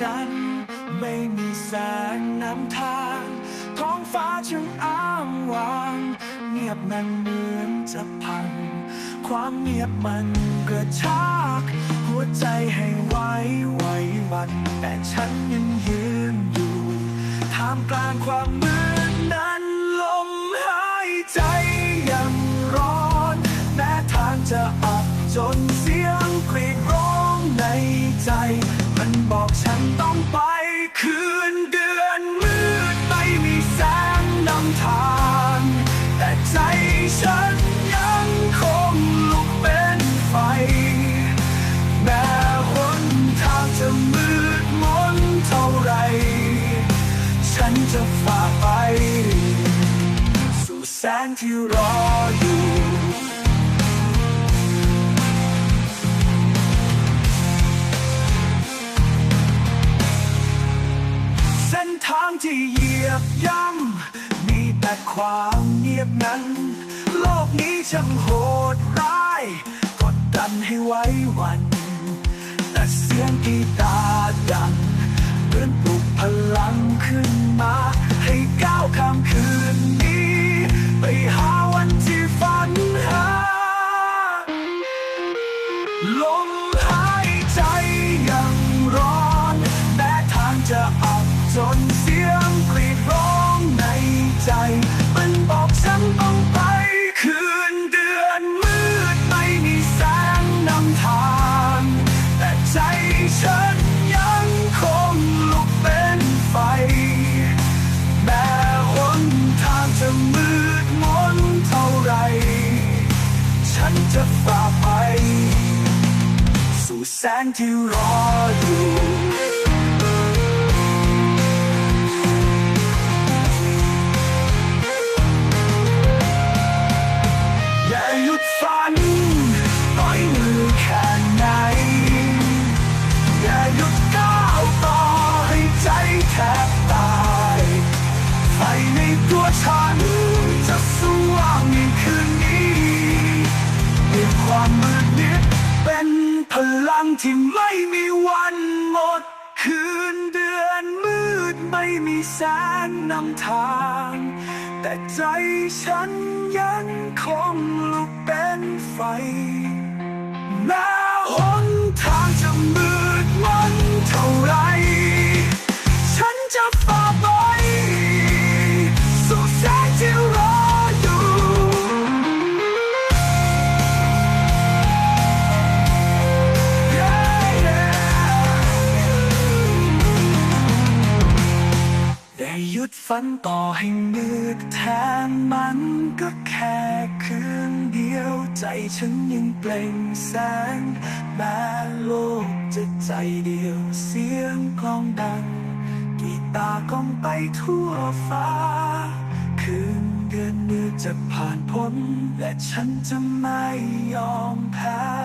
จันทร์ไม่มีแสงนำทาง ท้องฟ้าช่างอ้างว้าง เงียบนั้นเหมือนจะพัง ความเงียบมันกระชาก หัวใจให้ไหวไหวหวัน แต่ฉันยังยืนอยู่ท่ามกลางความมืดนั้นลมหายใจยังร้อน แม้ทางจะอับจนเสียงกรีดร้อง ในใจ มันบอกฉันต้องไป คืนเดือนมืดไม่มีแสงนำทาง แต่ใจฉันยังคงลุกเป็นไฟ แม้หนทางจะมืดมนเท่าไร ฉันจะฝ่าไป สู่แสงที่รออยู่ ยียบย่ำมีแต่ความเงียบนั้น โลกนี้ช่างโหดร้าย กดดันให้ไว้วัน แต่เสียงกีตาร์ดังเหมือนปลุกพลังขึ้นมา ให้ก้าวข้ามคืนนี้ ไปหาวันที่ฝันหาลมหายใจยังร้อน แม้ทางจะอับจนเสียงกรี จะฝ่าไป สู่แสงที่รออยู่ังที่ไม่มีวันหมด คืนเดือนมืดไม่มีแสงนำทาง แต่ใจฉันยังคงลุกเป็นไฟ หยุดฝันต่อให้มืดแทนมันก็แค่คืนเดียวใจฉันยังเปล่งแสงแม้โลกจะใจเดียวเสียงกลองดัง กีตาร์ก้องไปทั่วฟ้า คืนเดือนมืดจะผ่านพ้นและฉันจะไม่ยอมแพ้